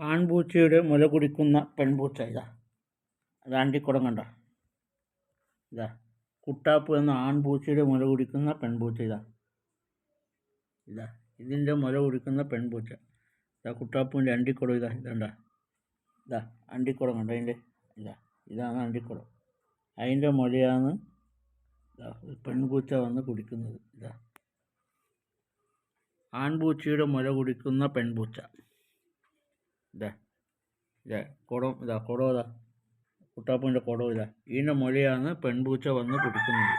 ആൺപൂച്ചയുടെ മുല കുടിക്കുന്ന പെൺപൂച്ച ഇതാ. അതാണ്ടിക്കുടം കണ്ട. ഇതാ. കുട്ടാപ്പ് എന്ന ആൺപൂച്ചയുടെ മുല കുടിക്കുന്ന പെൺപൂച്ച ഇതാ. ഇതാ. ഇതിന്റെ മുല കുടിക്കുന്ന പെൺപൂച്ച. ഇതാ കുട്ടാപ്പൂവിന്റെ അണ്ടിക്കുടം ഇതാ. ഇതണ്ട ഇതാ. അണ്ടിക്കുടം കണ്ട അതിന്റെ? ഇതാ. ഇതാണ് അണ്ടിക്കുടം. അതിന്റെ മുലയാണ് ഇതാ പെൺപൂച്ച വന്ന് കുടിക്കുന്നത്. ഇതാ. ആൺപൂച്ചയുടെ മുല കുടിക്കുന്ന പെൺപൂച്ച. ഇതാ ഇതാ കുടം ഇതാ കുടം ഇതാ. കുട്ടാപ്പൂന്റെ കുടം ഇതാ. ഇതിന്റെ മുലയാണ് പെൺപൂച്ച വന്ന് കുടിക്കുന്നത്.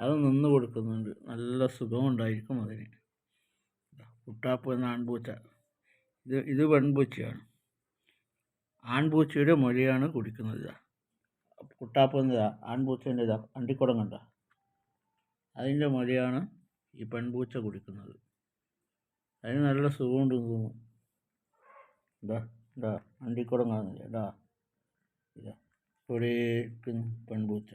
അത് നിന്ന് കൊടുക്കുന്നുണ്ട്. നല്ല സുഖമുണ്ടായിരിക്കും അതിന്. ഇതാ, കുട്ടാപ്പ് എന്ന ആൺപൂച്ച. ഇത് ഇത് പെൺപൂച്ചയാണ്. ആൺപൂച്ചയുടെ മൊഴിയാണ് കുടിക്കുന്നത് കുട്ടാപ്പ് എന്നതാ ആൺപൂച്ചേന്റെ ഇതാ അണ്ടിക്കുടം കണ്ട. അതിന്റെ മൊഴിയാണ് ഈ പെൺപൂച്ച കുടിക്കുന്നത്. അതിന് നല്ല സുഖമുണ്ടെന്ന് തോന്നുന്നു. ഇതാ ഇതാ അണ്ടിക്കുടം കാണുന്നില്ല. ഇതാ ഇതാ. ഇവിടെ പെൺപൂച്ച.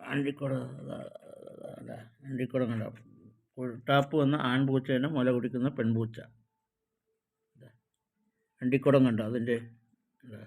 അണ്ടിക്കുടം അണ്ടിക്കുടം കണ്ട? ടാപ്പ് വന്ന ആൺപൂച്ചേനെ മുല കുടിക്കുന്ന പെൺപൂച്ച. അണ്ടിക്കുടം കണ്ടോ അതിന്റെ ഇതാ.